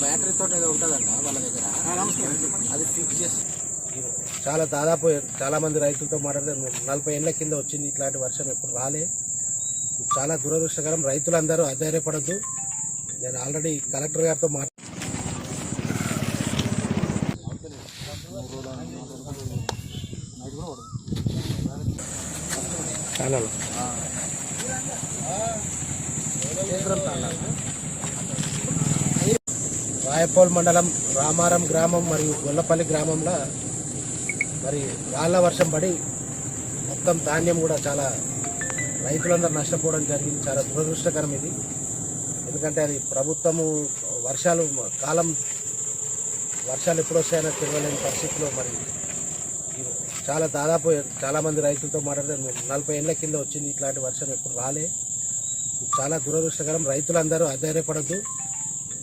Battery తోటి ఏదో ఉంటుందంట వాళ్ళ దగ్గర అది ఫిక్స్ చేసి చాలా దాదాపు చాలా మంది రైతులతో మాట్లాడితే నలభై ఏళ్ళ కింద వచ్చింది ఇట్లాంటి వర్షం ఎప్పుడు రాలే. చాలా దురదృష్టకరం. రైతులందరూ అధైర్యపడద్దు. నేను ఆల్రెడీ కలెక్టర్ గారితో మాట్లాడి రాయపోల్ మండలం రామారం గ్రామం మరియు గొల్లపల్లి గ్రామంలో మరి రాళ్ళ వర్షం పడి మొత్తం ధాన్యం కూడా చాలా రైతులందరూ నష్టపోవడం జరిగింది. చాలా దురదృష్టకరం ఇది. ఎందుకంటే అది ప్రభుత్వము వర్షాలు కాలం వర్షాలు ఎప్పుడు వస్తాయనో తెలియలేని పరిస్థితిలో మరి చాలా దాదాపు చాలామంది రైతులతో మాట్లాడితే నలభై ఏళ్ళ కింద వచ్చింది ఇట్లాంటి వర్షం ఎప్పుడు రాలే. చాలా దురదృష్టకరం. రైతులందరూ అధైర్యపడద్దు.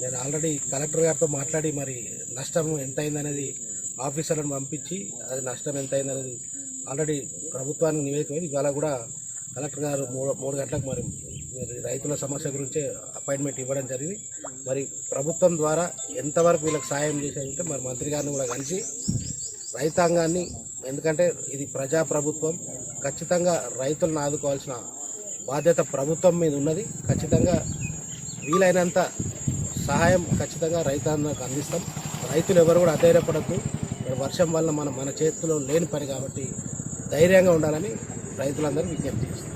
నేను ఆల్రెడీ కలెక్టర్ గారితో మాట్లాడి మరి నష్టం ఎంత ఆఫీసర్లను పంపించి అది నష్టం ఎంత ఆల్రెడీ ప్రభుత్వానికి నివేదిక ఇవాళ కూడా కలెక్టర్ గారు మూడు మూడు గంటలకు మరి మరి రైతుల సమస్య గురించి అపాయింట్మెంట్ ఇవ్వడం జరిగింది. మరి ప్రభుత్వం ద్వారా ఎంతవరకు వీళ్ళకి సాయం చేసేదంటే మరి మంత్రి గారిని కూడా కలిసి రైతాంగాన్ని ఎందుకంటే ఇది ప్రజా ప్రభుత్వం ఖచ్చితంగా రైతులను ఆదుకోవాల్సిన బాధ్యత ప్రభుత్వం మీద ఉన్నది. ఖచ్చితంగా వీలైనంత సహాయం ఖచ్చితంగా రైతాంగానికి అందిస్తాం. రైతులు ఎవరు కూడా అధైర్యపడద్దు. వర్షం వల్ల మనం మన చేతిలో లేని పని కాబట్టి ధైర్యంగా ఉండాలని రైతులందరూ విజ్ఞప్తి చేస్తాం